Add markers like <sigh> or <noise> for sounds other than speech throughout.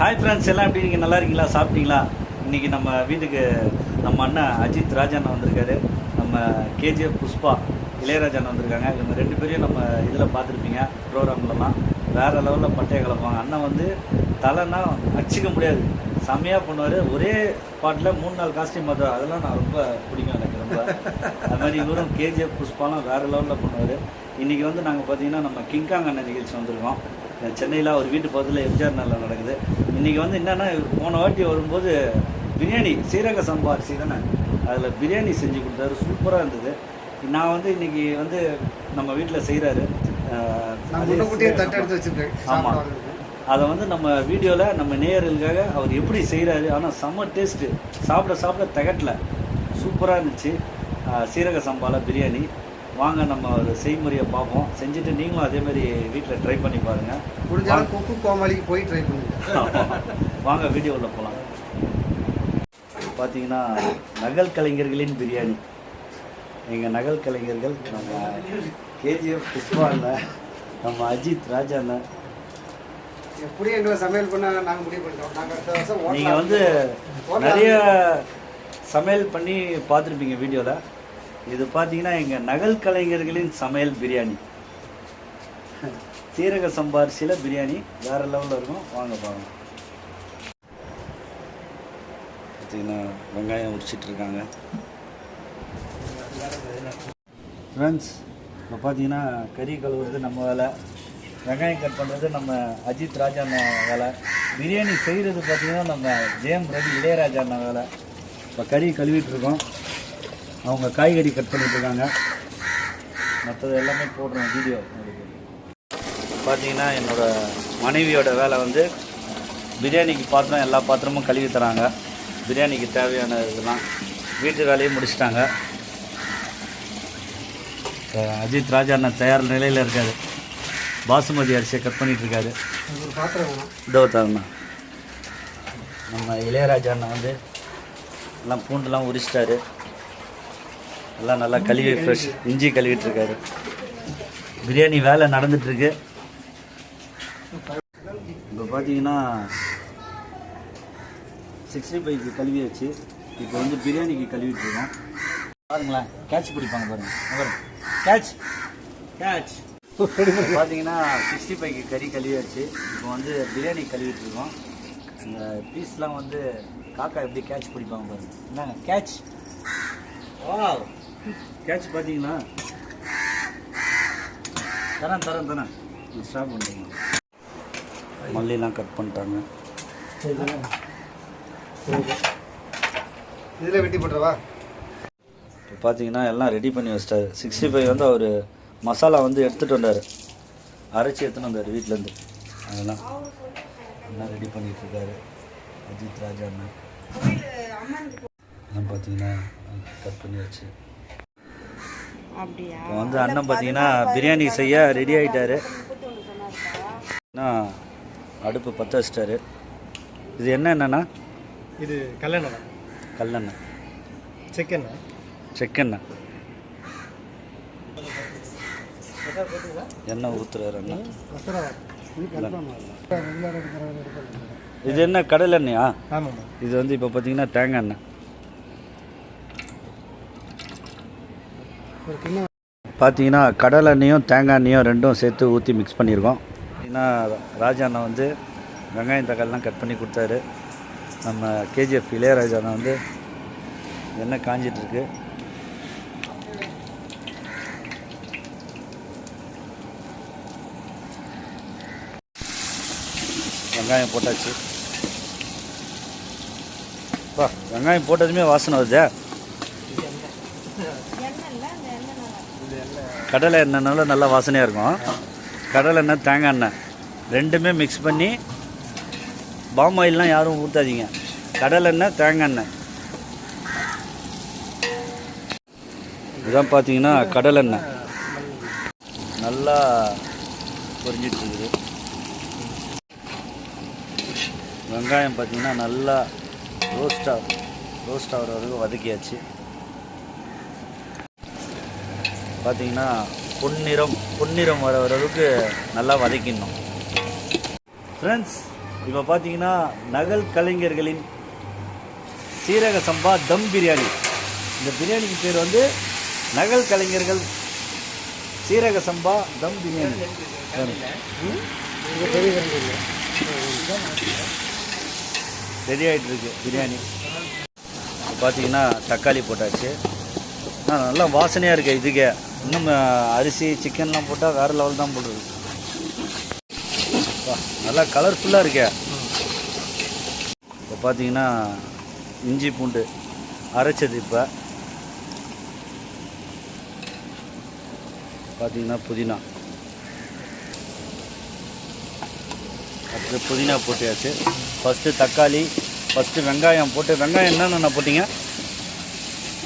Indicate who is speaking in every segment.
Speaker 1: Hi friends எல்லாம் எப்படி நீங்கள் நல்லா இருக்கீங்களா? சாப்பிட்டீங்களா? இன்றைக்கி நம்ம வீட்டுக்கு நம்ம அண்ணன் அஜித் ராஜன் வந்திருக்காரு. நம்ம கேஜிஎஃப் புஷ்பா இளையராஜா அண்ணன் வந்திருக்காங்க. இவங்க ரெண்டு பேரையும் நம்ம இதில் பார்த்துருப்பீங்க ப்ரோக்ராம்லலாம். வேறு லெவலில் பட்டைய கலப்பாங்க அண்ணன் வந்து தலைன்னா அச்சிக்க முடியாது. செம்மையாக பண்ணுவார். ஒரே பாட்டில் மூணு நாள் காஸ்டியூம் மாற்ற அதெல்லாம் நான் ரொம்ப பிடிக்கும் எனக்கு ரொம்ப. அது மாதிரி இவரும் கேஜிஎஃப் புஷ்பாலாம் வேறு லெவலில் பண்ணுவார். இன்றைக்கி வந்து நாங்கள் பார்த்தீங்கன்னா நம்ம கிங்காங் அண்ணன் நிகழ்ச்சி வந்திருக்கோம். சென்னையில் ஒரு வீட்டு பக்கத்தில் எம்ஜிஆர் நல்ல நடக்குது. இன்றைக்கி வந்து என்னென்னா போன வாட்டி வரும்போது பிரியாணி சீரக சம்பா அரிசி தானே? அதில் பிரியாணி செஞ்சு கொடுத்தாரு. சூப்பராக இருந்தது. நான் வந்து இன்றைக்கி வந்து நம்ம வீட்டில் செய்கிறாரு
Speaker 2: நான் முன்னக்கூட்டியே தட்டு எடுத்து வச்சிருக்கேன்
Speaker 1: ஆமா.
Speaker 2: சாப்பிட வரதுக்கு.
Speaker 1: அதை வந்து நம்ம வீடியோவில் நம்ம நேயர்களுக்காக அவர் எப்படி செய்கிறாரு ஆனால் செம்ம டேஸ்ட்டு. சாப்பிட சாப்பிட திகட்டல. சூப்பராக இருந்துச்சு. சீரக சம்பால பிரியாணி. வாங்க நம்ம ஒரு செய்முறையை பார்ப்போம். செஞ்சுட்டு நீங்களும் அதே மாதிரி வீட்டில் ட்ரை பண்ணி பாருங்கள்
Speaker 2: முடிஞ்சாலும் குக்கு கோமாளிக்கு போய் ட்ரை பண்ணுங்க. <laughs>
Speaker 1: வாங்க வீடியோவில் போகலாம் பார்த்தீங்கன்னா நகல் கலைஞர்களின் பிரியாணி. எங்கள் நகல் கலைஞர்கள் நம்ம கேஜிஎஃப் புஷ்பா நம்ம அஜித் ராஜா அண்ணன்
Speaker 2: எப்படி எங்களை சமையல் பண்ண நாங்க முடிவு பண்ணிட்டோம்.
Speaker 1: நீங்கள் வந்து நிறைய சமையல் பண்ணி பார்த்துருப்பீங்க வீடியோவில் இது பார்த்தீங்கன்னா எங்கள் நகல் கலைஞர்களின் சமையல் பிரியாணி. சீரக சம்பாரிசியில் பிரியாணி வேறு லெவலில் இருக்கும். வாங்க பாருங்க பார்த்தீங்கன்னா வெங்காயம் உரிச்சிட்டு இருக்காங்க. ஃப்ரெண்ட்ஸ் இப்போ பார்த்தீங்கன்னா கறி கழுவுறது நம்ம வேலை. வெங்காயம் கட் பண்ணுறது நம்ம அஜித் ராஜா அண்ணா வேலை. பிரியாணி செய்கிறது பார்த்தீங்கன்னா நம்ம ஜேம் ரவி இளையராஜா அண்ணா வேலை. இப்போ கறி கழுவிட்டு இருக்கோம். அவங்க காய்கறி கட் பண்ணிட்டு இருக்காங்க மற்றது எல்லாமே போடுறோம் வீடியோ பார்த்தீங்கன்னா என்னோட மனைவியோட வேலை வந்து பிரியாணிக்கு பாத்திரம் எல்லா பாத்திரமும் கழுவி தராங்க. பிரியாணிக்கு தேவையான இதெல்லாம் வீட்டு வேலையும் முடிச்சிட்டாங்க. அஜித் ராஜா அண்ணன் தயார் நிலையில் இருக்காரு. பாசுமதி அரிசியை கட் பண்ணிட்டு இருக்காரு
Speaker 2: பாத்திரம்
Speaker 1: இதோ தரண்ணா நம்ம இளையராஜா அண்ணன் வந்து எல்லாம் பூண்டுலாம் உரிச்சிட்டாரு. எல்லாம் நல்லா கழுவி ஃப்ரெஷ் இஞ்சி கழுவிட்டு இருக்காரு பிரியாணி வேலை நடந்துட்டு இருக்கு இப்போ பார்த்தீங்கன்னா சிக்ஸ்டி ஃபைவ்க்கு கழுவி வச்சு இப்போ வந்து பிரியாணிக்கு கழுவிட்டு இருக்கோம் பாருங்களேன் கேட்ச் பிடிப்பாங்க பாருங்க. பாருங்க. கேட்ச் கேட்ச் பார்த்தீங்கன்னா சிக்ஸ்டி ஃபைவ்க்கு கறி கழுவியாச்சு இப்போ வந்து பிரியாணி கழுவிட்டு இருக்கோம் இந்த பீஸ்லாம் வந்து காக்கா எப்படி கேட்ச் பிடிப்பாங்க பாருங்க. என்னங்க கேட்ச் வா கேட்ச் பார்த்தீங்களா தரேன் தரேன் தரேன். ஸ்டாப் பண்ணுறீங்க மல்லிலாம் கட் பண்ணிட்டாங்க.
Speaker 2: இதுல வெட்டி போட்டுறவா?
Speaker 1: இப்போ பார்த்தீங்கன்னா எல்லாம் ரெடி பண்ணி வச்சிட்டாரு. சிக்ஸ்டி ஃபைவ் வந்து அவர் மசாலா வந்து எடுத்துகிட்டு வந்தார். அரைச்சி எடுத்துன்னு வந்தார் வீட்டிலேருந்து அதெல்லாம் எல்லாம் ரெடி பண்ணிட்டு இருக்காரு. அஜித் ராஜா அண்ணன் எல்லாம் பார்த்தீங்கன்னா கட் பண்ணி வச்சு. இப்போ வந்து அண்ணன் பார்த்தீங்கன்னா பிரியாணி செய்ய ரெடி ஆகிட்டாரு அடுப்பு பற்ற வச்சிட்டாரு. இது என்ன என்னன்னா
Speaker 2: இது கல்யாணம்
Speaker 1: கல்லெண்ணெய்.
Speaker 2: சிக்கன்
Speaker 1: செக்கெண்ணெய். எண்ணெய் ஊற்றுறாரு அண்ணன் இது என்ன கடல் எண்ணெயா இது வந்து இப்போ பார்த்தீங்கன்னா தேங்காய் எண்ணெய்
Speaker 2: ஒரு கிண்ணம்
Speaker 1: பார்த்தீங்கன்னா கடல் எண்ணெயும் தேங்காய் எண்ணெயும் ரெண்டும் சேர்த்து ஊற்றி மிக்ஸ் பண்ணியிருக்கோம். பார்த்தீங்கன்னா ராஜா அண்ணன் வந்து வெங்காயம் தக்காளிலாம் கட் பண்ணி கொடுத்தாரு. நம்ம கேஜிஎஃப் இளையராஜா அண்ணா வந்து எண்ணெய் காஞ்சிட்ருக்கு. வெங்காயம் போட்டாச்சு. வா வெங்காயம் போட்டதுமே வாசனை வருதே. கடலை எண்ணெய்னாலும் நல்லா வாசனையாக இருக்கும். கடலை எண்ணெய் தேங்காய் எண்ணெய் ரெண்டுமே மிக்ஸ் பண்ணி பாம் ஆயிலெலாம் யாரும் ஊற்றாதீங்க கடலை எண்ணெய் தேங்காய் எண்ணெய். இதான் பார்த்தீங்கன்னா கடலை எண்ணெய். நல்லா பொரிஞ்சிட்டு இருக்குது. வெங்காயம் பார்த்தீங்கன்னா நல்லா ரோஸ்டாக ரோஸ்ட் ஆகிற வரைக்கும் வதக்கியாச்சு. பார்த்தீங்கன்னா பொன்னிறம் பொன்னிறம் வர வர அளவுக்கு நல்லா வதக்கிடணும். ஃப்ரெண்ட்ஸ் இப்போ பார்த்தீங்கன்னா நகல் கலைஞர்களின் சீரக சம்பா தம் பிரியாணி. இந்த பிரியாணிக்கு பேர் வந்து நகல் கலைஞர்கள் சீரக சம்பா தம் பிரியாணி. ரெடி ஆகிட்டு இருக்கு பிரியாணி. பார்த்தீங்கன்னா தக்காளி போட்டாச்சு. ஆ நல்லா வாசனையாக இருக்கு இதுக்கே. இன்னும் அரிசி சிக்கன்லாம் போட்டால் வேறு லெவல் தான் வா, நல்லா கலர்ஃபுல்லாக இருக்கே. இப்போ பார்த்தீங்கன்னா இஞ்சி பூண்டு அரைச்சது இப்போ. பார்த்தீங்கன்னா புதினா. அடுத்து புதினா போட்டியாச்சு. ஃபஸ்ட்டு தக்காளி ஃபஸ்ட்டு வெங்காயம். போட்டு வெங்காயம் என்னென்ன போட்டீங்க?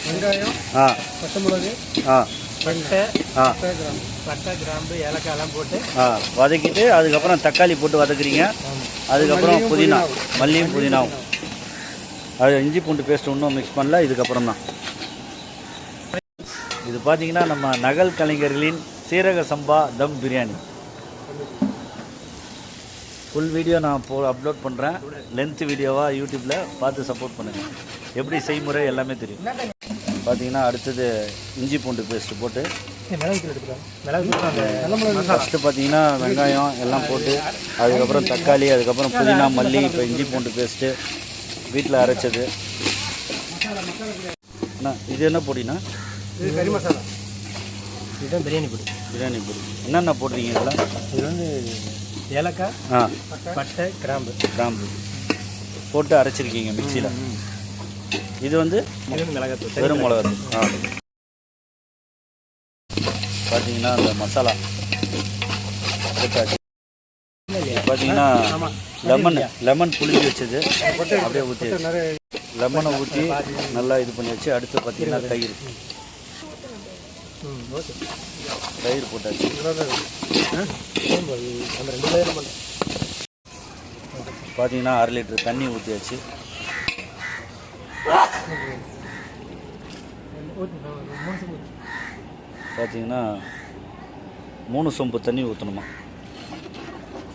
Speaker 2: வெங்காயம்
Speaker 1: ஆ.
Speaker 2: பச்சை மிளகு
Speaker 1: ஆ.
Speaker 3: பட்டை
Speaker 2: பட்டை கிராம்பு
Speaker 3: பட்டை கிராம்பு ஏலக்காய் எல்லாம் போட்டு
Speaker 1: ஆ வதக்கிட்டு அதுக்கப்புறம் தக்காளி போட்டு வதக்குறீங்க. அதுக்கப்புறம் புதினா. மல்லியும் புதினாவும். அது இஞ்சி பூண்டு பேஸ்ட் இன்னும் மிக்ஸ் பண்ணல இதுக்கப்புறம் தான். இது பார்த்தீங்கன்னா நம்ம நகல் கலைஞர்களின் சீரக சம்பா தம் பிரியாணி. ஃபுல் வீடியோ நான் போ அப்லோட் பண்ணுறேன் லென்த் வீடியோவாக யூடியூப்பில் பார்த்து சப்போர்ட் பண்ணுங்கள் எப்படி செய்முறை எல்லாமே தெரியும். பார்த்தீங்கன்னா அடுத்தது இஞ்சி பூண்டு பேஸ்ட் போட்டு ஃபஸ்ட்டு பார்த்தீங்கன்னா வெங்காயம் எல்லாம் போட்டு அதுக்கப்புறம் தக்காளி அதுக்கப்புறம் புதினா மல்லி இப்போ இஞ்சி பூண்டு பேஸ்ட்டு வீட்டில் அரைச்சது. அண்ணா இது என்ன பொடிண்ணா?
Speaker 2: இது கறி மசாலா.
Speaker 3: இதுதான் பிரியாணி பொடி.
Speaker 1: பிரியாணி பொடி. என்னென்ன போடுறீங்க இதெல்லாம்?
Speaker 3: இது வந்து ஏலக்காய்
Speaker 1: ஆ.
Speaker 3: பட்டை கிராம்பு.
Speaker 1: கிராம்பு. போட்டு அரைச்சிருக்கீங்க மிக்சியில். இது வந்து
Speaker 3: மிளகாத்தூள்.
Speaker 1: வெறும் மிளகாத்தூள். ஆ. பார்த்தீங்கன்னா அந்த மசாலா போட்டாச்சு பார்த்தீங்கன்னா லெமன் லெமன் புளிஞ்சு வச்சது. அப்படியே ஊற்றி லெமனை ஊற்றி நல்லா இது பண்ணி வச்சு அடுத்து பார்த்தீங்கன்னா தயிர். தயிர் போட்டாச்சு. பார்த்தீங்கன்னா அரை லிட்டர் தண்ணி ஊற்றியாச்சு
Speaker 3: மூணு சொம்பு
Speaker 1: பார்த்தீங்கன்னா மூணு சொம்பு தண்ணி ஊற்றணுமா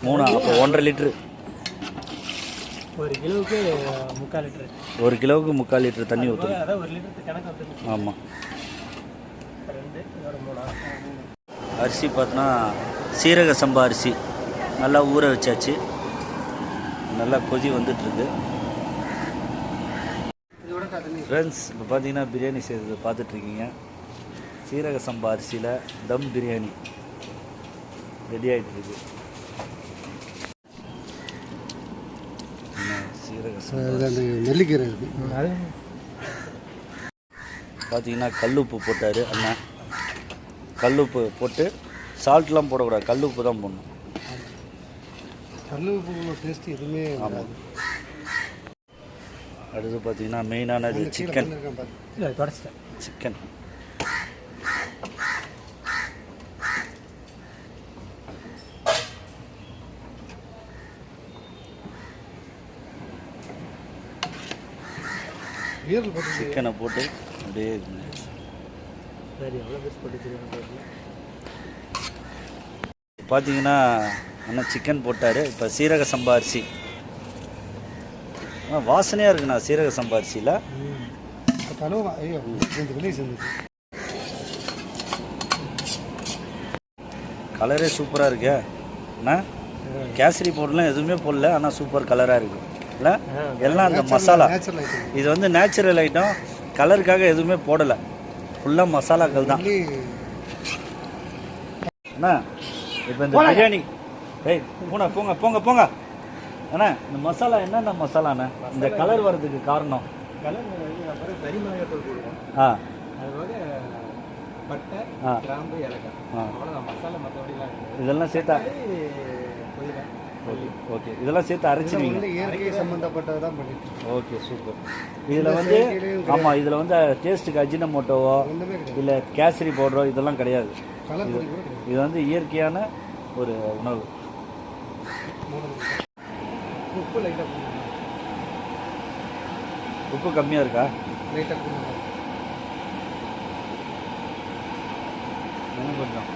Speaker 1: மூணு அப்போ ஒன்றரை லிட்ரு.
Speaker 3: ஒரு கிலோவுக்கு முக்கால் லிட்டரு
Speaker 1: ஒரு கிலோவுக்கு முக்கால் லிட்டர் தண்ணி ஊற்றணும்
Speaker 3: ஒரு கணக்கு வந்து
Speaker 1: ஆமாம் அரிசி பார்த்தோன்னா சீரக சம்பா அரிசி. நல்லா ஊற வச்சாச்சு. நல்லா கொதி வந்துட்டுருக்கு. ஃப்ரெண்ட்ஸ் இப்போ பார்த்தீங்கன்னா பிரியாணி செய்கிறது பார்த்துட்ருக்கீங்க சீரக சம்பா அரிசியில் தம் பிரியாணி. ரெடி ஆகிட்டு இருக்கு. என்ன சீரக
Speaker 2: நெல்லிக்கீரை இருக்கு.
Speaker 3: அது
Speaker 1: பார்த்தீங்கன்னா கல்லுப்பு போட்டார் அண்ணன் கல்லுப்பு போட்டு சால்ட்லாம் போடக்கூடாது. கல்லுப்பு தான் போடணும்.
Speaker 2: கல் உப்பு டேஸ்ட் எதுவுமே
Speaker 1: ஆமாம் அடுத்து பார்த்தீங்கன்னா மெயினானது சிக்கன் சிக்கன்
Speaker 2: ஈரல் போட்டு
Speaker 1: சிக்கனை போட்டு அப்படியே.
Speaker 3: சரி எவ்வளோ பேர் போட்டு
Speaker 1: பார்த்தீங்கன்னா அண்ணன் சிக்கன் போட்டார். இப்போ சீரக சம்பா அரிசி ஆ வாசனையாக இருக்குண்ணா சீரக சம்பா அரிசியில்
Speaker 2: இப்போ கழுவு ஐயோ இந்த வெளியே சேர்ந்துச்சு.
Speaker 1: கலரே சூப்பராக இருக்கே. அண்ணா கேசரி பவுடர்லாம் எதுவுமே போடல ஆனால் சூப்பர் கலராக இருக்கு. இல்லை எல்லாம் அந்த மசாலா இது வந்து நேச்சுரல் ஐட்டம் கலருக்காக எதுவுமே போடலை. ஃபுல்லாக மசாலாக்கள் தான். அண்ணா இப்போ இந்த பிரியாணி. ஏய் போங்க போங்க போங்க போங்க. அண்ணா இந்த மசாலா என்னென்ன மசாலாண்ணே இந்த கலர் வர்றதுக்கு காரணம்? ஆ. இதெல்லாம் சேர்த்தா ஓகே ஓகே இதெல்லாம் சேர்த்து அரைச்சிருவீங்க.
Speaker 2: வந்து இயற்கை சம்மந்தப்பட்டது தான் பண்ணிட்டு.
Speaker 1: ஓகே சூப்பர் இதில் வந்து ஆமாம் இதில் வந்து டேஸ்ட்டுக்கு அஜினமோட்டோவோ இல்லை கேசரி பவுடரோ இதெல்லாம் கிடையாது. இது வந்து இயற்கையான ஒரு உணவு.
Speaker 2: உப்பு லைட்டாக
Speaker 1: உப்பு கம்மியாக இருக்கா?
Speaker 2: லைட்டாக
Speaker 1: இன்னும் கொஞ்சம்.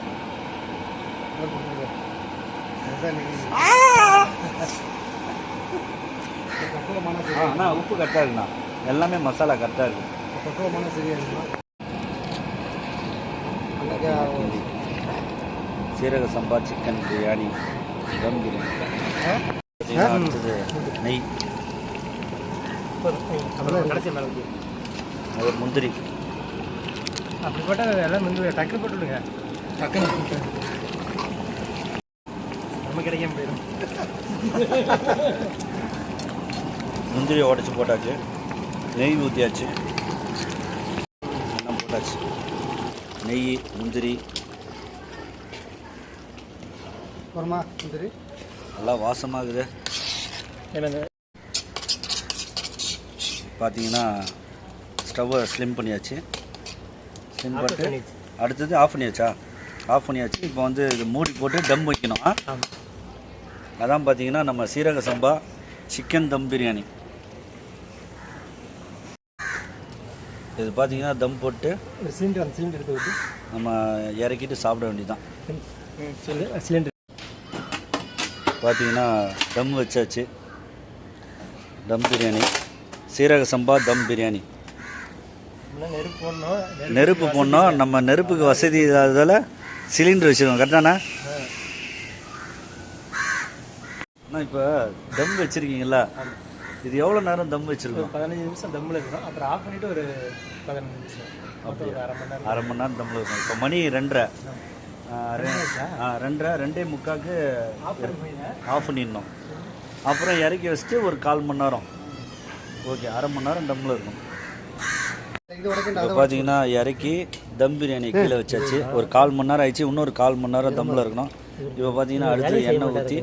Speaker 1: ஆ அண்ணா உப்பு கரெக்டாக இருக்குண்ணா. எல்லாமே மசாலா கரெக்டாக இருக்கு.
Speaker 2: பக்குவமான சரியா இருக்குமா அன்னைக்கு
Speaker 1: சீரக சம்பா சிக்கன் பிரியாணி தம் பிரியாணி நெய். அது முந்திரி.
Speaker 3: அப்படி போட்டால் எல்லாம் வந்து டக்கு போட்டு விடுங்க
Speaker 2: டக்குன்னு
Speaker 3: நம்ம கிடைக்காம போயிடும்
Speaker 1: முந்திரியை உடச்சி போட்டாச்சு. நெய் ஊற்றியாச்சு எல்லாம் போட்டாச்சு. நெய் முந்திரி.
Speaker 2: வருமா முந்திரி.
Speaker 1: நல்லா வாசமாகுது.
Speaker 3: என்னங்க?
Speaker 1: பார்த்தீங்கன்னா ஸ்டவ்வை ஸ்லிம் பண்ணியாச்சு. ஸ்லிம் பண்ணிட்டு. அடுத்தது ஆஃப் பண்ணியாச்சா? ஆஃப் பண்ணியாச்சு. இப்போ வந்து இது மூடி போட்டு டம் வைக்கணும். அதான் பார்த்தீங்கன்னா நம்ம சீரக சம்பா சிக்கன் தம் பிரியாணி. இது பார்த்தீங்கன்னா தம் போட்டு
Speaker 3: சிலிண்டர் சிலிண்டர் எடுத்து விட்டு
Speaker 1: நம்ம இறக்கிட்டு சாப்பிட வேண்டியதுதான்.
Speaker 3: சிலிண்டர்.
Speaker 1: பார்த்தீங்கன்னா தம் வச்சாச்சு. தம் பிரியாணி. சீரக சம்பா தம் பிரியாணி.
Speaker 3: நெருப்பு போடணும்.
Speaker 1: நெருப்பு போடணும். நம்ம நெருப்புக்கு வசதி இல்லாததால் சிலிண்டர் வச்சுருக்கோம். கரெக்டாண்ணா? அண்ணா இப்போ தம் வச்சுருக்கீங்களா இது எவ்வளோ நேரம் தம் வச்சுருக்கோம்
Speaker 3: பதினஞ்சு நிமிஷம் தம்மில் இருக்கணும். அப்புறம் ஆஃப் பண்ணிட்டு ஒரு பதினஞ்சு நிமிஷம். அரை மணி நேரம்.
Speaker 1: அரை மணி நேரம் தம்மில் இருக்கும் இப்போ மணி ரெண்டரை. ரெண்டரை ரெண்டே முக்காக்கு
Speaker 3: ஆஃப் பண்ணி
Speaker 1: ஆஃப் பண்ணிடணும் அப்புறம் இறக்கி வச்சுட்டு ஒரு கால் மணி நேரம். ஓகே அரை மணி நேரம் தம்மில் இருக்கும் இப்போ பார்த்தீங்கன்னா இறக்கி தம் பிரியாணி கீழே வச்சாச்சு. ஒரு கால் மணி நேரம் ஆயிடுச்சு. இன்னொரு கால் மணி நேரம் தம்மில் இருக்கணும். இப்போ பார்த்தீங்கன்னா அடுத்து எண்ணெய் ஊற்றி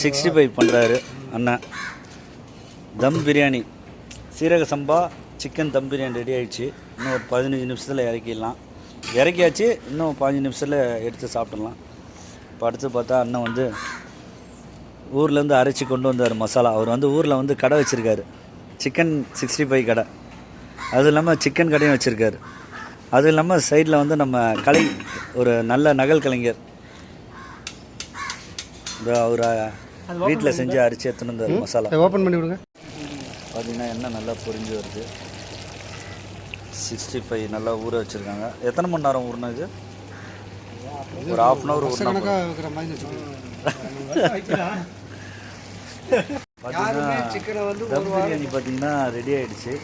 Speaker 1: சிக்ஸ்டி ஃபைவ் பண்ணுறாரு அண்ணன் தம் பிரியாணி. சீரக சம்பா சிக்கன் தம் பிரியாணி ரெடி ஆகிடுச்சு இன்னும் ஒரு பதினஞ்சு நிமிஷத்தில் இறக்கிடலாம். இறக்கியாச்சு இன்னும் பதினஞ்சு நிமிஷத்தில் எடுத்து சாப்பிட்றலாம் இப்போ அடுத்து பார்த்தா அண்ணன் வந்து ஊர்லேருந்து அரைச்சி கொண்டு வந்தார் மசாலா. அவர் வந்து ஊரில் வந்து கடை வச்சுருக்காரு. சிக்கன் சிக்ஸ்டி ஃபைவ் கடை. அது இல்லாமல் சிக்கன் கடையும் வச்சுருக்காரு. அதுவும் இல்லாமல் சைடில் வந்து நம்ம கலை ஒரு நல்ல நகல் கலைஞர் இந்த அவர் வீட்டில் செஞ்சு அரிச்சு எடுத்துன்னு வந்தார் மசாலா.
Speaker 2: ஓப்பன் பண்ணி விடுங்க
Speaker 1: பார்த்தீங்கன்னா எண்ணெய் நல்லா பொரிஞ்சு வருது. சிக்ஸ்டி ஃபைவ் நல்லா ஊற வச்சுருக்காங்க. எத்தனை மணி நேரம் ஊறினா இது? ஒரு ஹாஃப் அன் ஹவர் ஊறினா தம் பிரியாணி பார்த்தீங்கன்னா ரெடி ஆயிடுச்சு.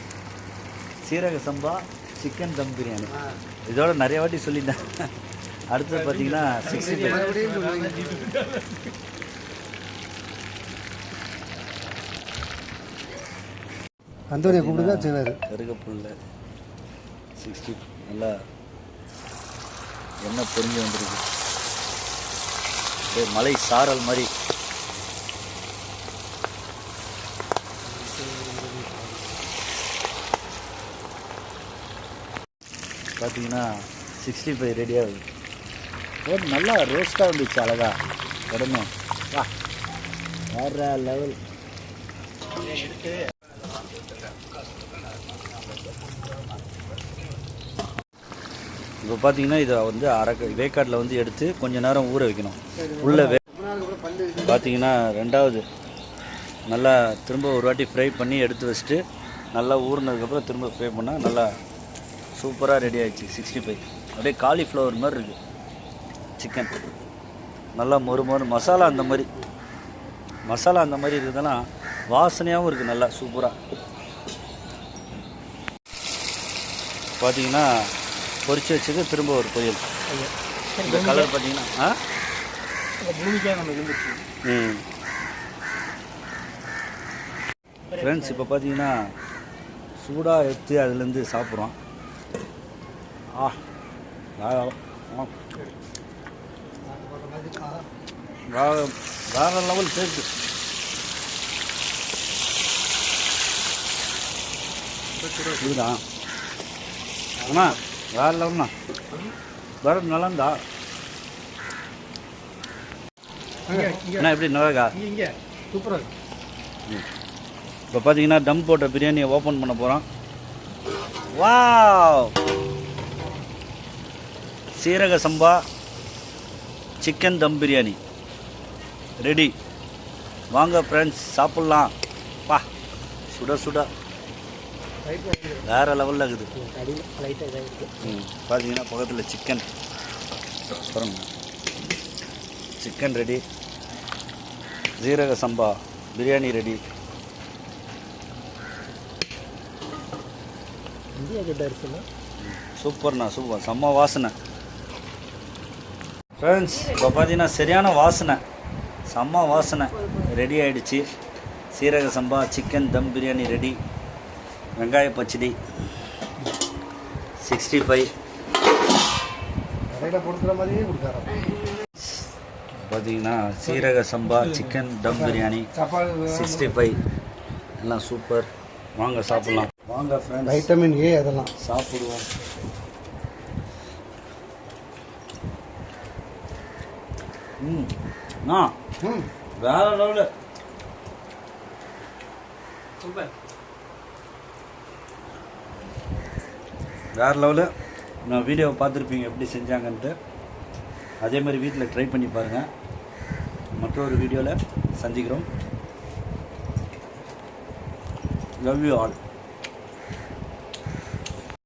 Speaker 1: சீரக சம்பா சிக்கன் தம் பிரியாணி. இதோட நிறைய வாட்டி சொல்லிட்டேன் அடுத்தது பார்த்தீங்கன்னா சிக்ஸ்டி ஃபைவ்.
Speaker 2: அந்தோனியை கூப்பிடுங்க செய்வார்.
Speaker 1: கருகப்புல்ல சிக்ஸ்டி நல்லா எண்ணெய் பொரிஞ்சு வந்திருக்கு. மலை சாரல் மாதிரி. பார்த்தீங்கன்னா சிக்ஸ்டி ஃபைவ் ரெடி ஆகுது. ஒரு நல்லா ரோஸ்ட்டாக வந்துச்சு அழகா. உடனே வா. வேற லெவல் இப்போ பார்த்தீங்கன்னா இதை வந்து அரை வேக்காட்டில் வந்து எடுத்து கொஞ்ச நேரம் ஊற வைக்கணும். உள்ள வே. பார்த்தீங்கன்னா ரெண்டாவது நல்லா திரும்ப ஒரு வாட்டி ஃப்ரை பண்ணி எடுத்து வச்சுட்டு நல்லா ஊறினதுக்கப்புறம் திரும்ப ஃப்ரை பண்ணால் நல்லா சூப்பராக ரெடி ஆயிடுச்சு சிக்ஸ்டி ஃபைவ் அப்படியே காலிஃப்ளவர் மாதிரி இருக்குது சிக்கன் நல்லா மொறு மொறு மசாலா அந்த மாதிரி. மசாலா அந்த மாதிரி இருக்குதுன்னா வாசனையாகவும் இருக்குது நல்லா சூப்பராக பார்த்தீங்கன்னா பொரிச்சு வச்சது திரும்ப ஒரு பொரியல். இந்த கலர் பார்த்தீங்கன்னா ஆ? ம். ஃப்ரெண்ட்ஸ் இப்போ பார்த்தீங்கன்னா சூடாக எடுத்து அதுலேருந்து சாப்பிட்றோம். ஆ ஆ. வேற வேற லெவல் டேஸ்ட்டு அண்ணா வேற லெவல்ண்ணா வேற நல்லா இருந்தா
Speaker 3: இங்கே இங்கே.
Speaker 1: என்ன எப்படி நல்லாக்கா
Speaker 3: இங்கே சூப்பராக
Speaker 1: இப்போ பார்த்தீங்கன்னா டம் போட்ட பிரியாணியை ஓப்பன் பண்ண போகிறோம் wow seeraga samba chicken dum biryani. Ready. வாங்க ஃப்ரெண்ட்ஸ் சாப்பிட்லாம். பா சுட சுட. வேறு லெவலில் இருக்குது. ம் பார்த்தீங்கன்னா பக்கத்தில் சிக்கன் பாருங்க சிக்கன் ரெடி ஜீரக சம்பா பிரியாணி ரெடி சூப்பர்ண்ணா சூப்பர் செம்ம வாசனை. ஃப்ரெண்ட்ஸ் இப்போ பார்த்தீங்கன்னா சரியான வாசனை. செம்ம வாசனை. ரெடி ஆயிடுச்சு. சீரக சம்பா சிக்கன் தம் பிரியாணி ரெடி வெங்காய பச்சடி. சிக்ஸ்டி ஃபைவ் பார்த்தீங்கன்னா seeraga samba chicken dum biryani sixty five எல்லாம் சூப்பர் வாங்க சாப்பிட்லாம். வாங்க ஃப்ரெண்ட்ஸ்
Speaker 2: வைட்டமின் ஏ அதெல்லாம்.
Speaker 1: சாப்பிடுவோம். ம்.
Speaker 2: ம்
Speaker 1: வேற லெவலு
Speaker 3: சூப்பர்.
Speaker 1: வேற லெவலு நான் வீடியோவை பார்த்துருப்பீங்க எப்படி செஞ்சாங்கன்ட்டு. அதே மாதிரி வீட்டில் ட்ரை பண்ணி பாருங்கள் மற்றொரு வீடியோவில் சந்திக்கிறோம். Love you all